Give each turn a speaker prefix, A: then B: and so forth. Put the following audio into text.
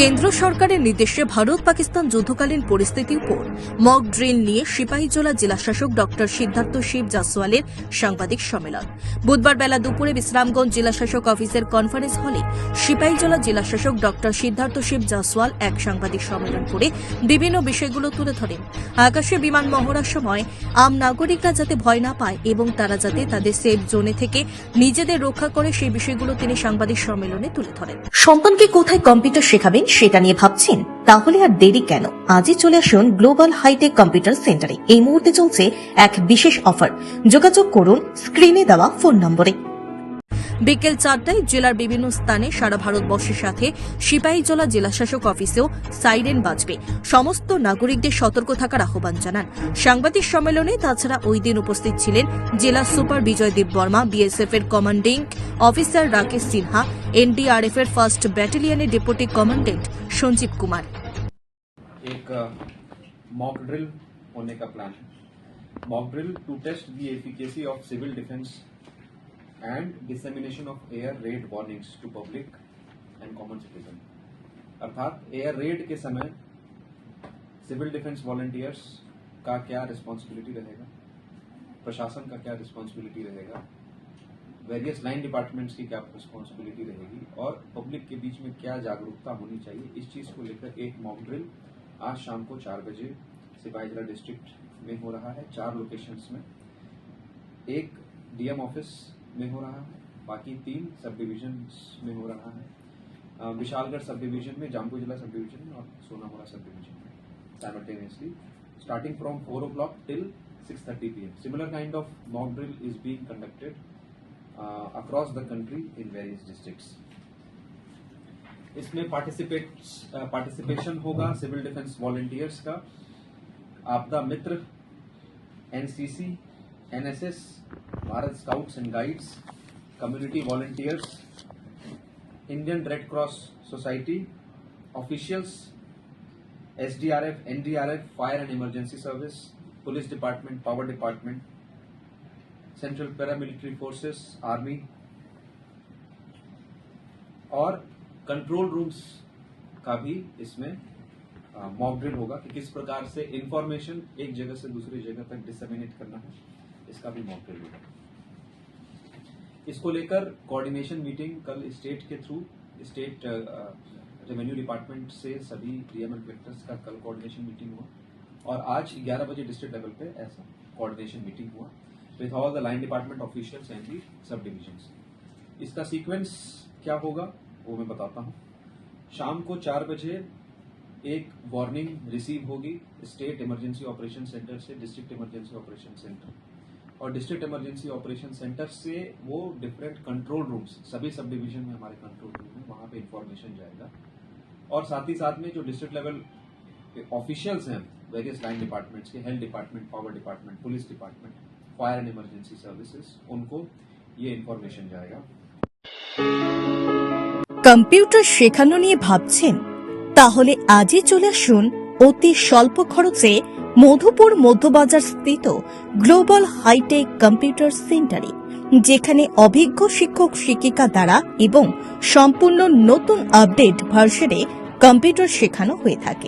A: কেন্দ্র সরকারের নির্দেশে ভারত পাকিস্তান যুদ্ধকালীন পরিস্থিতির উপর মক ড্রিল নিয়ে সিপাহীজলা জেলাশাসক ডক্টর সিদ্ধার্থ শিব জাসওয়ালের সাংবাদিক সম্মেলন। বুধবার বেলা দুপুরে বিশ্রামগঞ্জ জেলাশাসক অফিসের কনফারেন্স হলে সিপাহীজলা জেলাশাসক ডক্টর সিদ্ধার্থ শিব জাসওয়াল এক সাংবাদিক সম্মেলন করে বিভিন্ন বিষয়গুলো তুলে ধরেন। আকাশে বিমান মহড়ার সময় আম নাগরিকরা যাতে ভয় না পায় এবং তারা যাতে তাদের সেফ জোনে থেকে নিজেদের রক্ষা করে সেই বিষয়গুলো তিনি সাংবাদিক সম্মেলনে তুলে ধরেন।
B: সন্তানকে কোথায় কম্পিউটার শেখাবেন? সেটা নিয়ে ভাবছেন? তাহলে আর দেরি কেন? আজই চলে আসুন গ্লোবাল হাইটেক কম্পিউটার সেন্টারে এই মুহূর্তে চলছে এক বিশেষ অফার যোগাযোগ করুন স্ক্রিনে দেওয়া ফোন নম্বরে।
A: বিকেল চারটায় জেলার বিভিন্ন স্থানে সারা ভারতবর্ষের সাথে সিপাহীজলা জেলাশাসক অফিসেও সাইরেন বাজবে। সমস্ত নাগরিকদের সতর্ক থাকার আহ্বান জানান। সাংবাদিক সম্মেলনে তাছাড়া ওই দিন উপস্থিত ছিলেন জেলা সুপার বিজয় দেব বর্মা বিএসএফ এর commanding officer Rakesh Sinha NDRF এর ফার্স্ট ব্যাটালিয়নের ডেপুটি কমান্ডেন্ট সঞ্জীব কুমার
C: एक मॉक ड्रिल होने का प्लान है mock drill to test the efficacy of civil defence and dissemination of air raid warnings to public and common citizen अर्थात air raid के समय civil defence volunteers का क्या रिस्पॉन्सिबिलिटी रहेगा प्रशासन का क्या रिस्पॉन्सिबिलिटी रहेगा वेरियस लाइन डिपार्टमेंट्स की क्या रिस्पॉन्सिबिलिटी रहेगी और पब्लिक के बीच में क्या जागरूकता होनी चाहिए इस चीज़ को लेकर एक मॉक ड्रिल आज शाम को चार बजे सिपाहीजला डिस्ट्रिक्ट में हो रहा है चार लोकेशंस में। एक डीएम ऑफ़िस में हो रहा है बाकी तीन सब डिविजन में हो रहा है। विशालगढ़ सब डिविजन में जामपुर जिला सब डिविजन और सोनामुरा सब डिवीज़न में simultaneously starting from 4 o'clock till 6.30 pm similar kind of mock drill is being conducted uh, across the country in various districts. इसमें पार्टिसिपेट पार्टिसिपेशन होगा सिविल डिफेंस वॉलंटियर्स का, Aapda Mitra NCC NSS Bharat scouts and guides community volunteers Indian Red Cross Society officials SDRF NDRF fire and emergency service police department power department central paramilitary forces army और control rooms का भी इसमें mock drill होगा कि किस प्रकार से information एक जगह से दूसरी जगह तक डिसमिनेट करना है, इसका भी मॉक ड्रिल होगा। इसको लेकर कोऑर्डिनेशन मीटिंग कल स्टेट के थ्रू स्टेट रेवेन्यू डिपार्टमेंट से सभी डीएम कलेक्टर्स का कल कोऑर्डिनेशन मीटिंग हुआ। और आज 11 बजे डिस्ट्रिक्ट लेवल पे ऐसा कोऑर्डिनेशन मीटिंग हुआ। With all the line department officials and the sub divisions इसका सीक्वेंस क्या होगा, वो मैं बताता हूँ। शाम को चार बजे एक वार्निंग रिसीव होगी स्टेट इमरजेंसी ऑपरेशन सेंटर से डिस्ट्रिक्ट इमरजेंसी ऑपरेशन सेंटर और डिस्ट्रिक्ट इमरजेंसी ऑपरेशन सेंटर से वो डिफरेंट कंट्रोल रूम्स सभी सब डिवीज़न में हमारे कंट्रोल रूम है, वहाँ पे इंफॉर्मेशन जाएगा। और साथ ही साथ में जो डिस्ट्रिक्ट लेवल ऑफिशियल्स हैं वेरियस लाइन डिपार्टमेंट्स के health department power department police department fire and emergency services उनको ये इंफॉर्मेशन जाएगा
B: কম্পিউটার শেখানো নিয়ে ভাবছেন তাহলে আজই চলে আসুন অতি স্বল্প খরচে মধুপুর মধ্যবাজার স্থিত গ্লোবাল হাইটেক কম্পিউটার সেন্টারে যেখানে অভিজ্ঞ শিক্ষক শিক্ষিকা দ্বারা এবং সম্পূর্ণ নতুন আপডেট ভার্সনে কম্পিউটার শেখানো হয়ে থাকে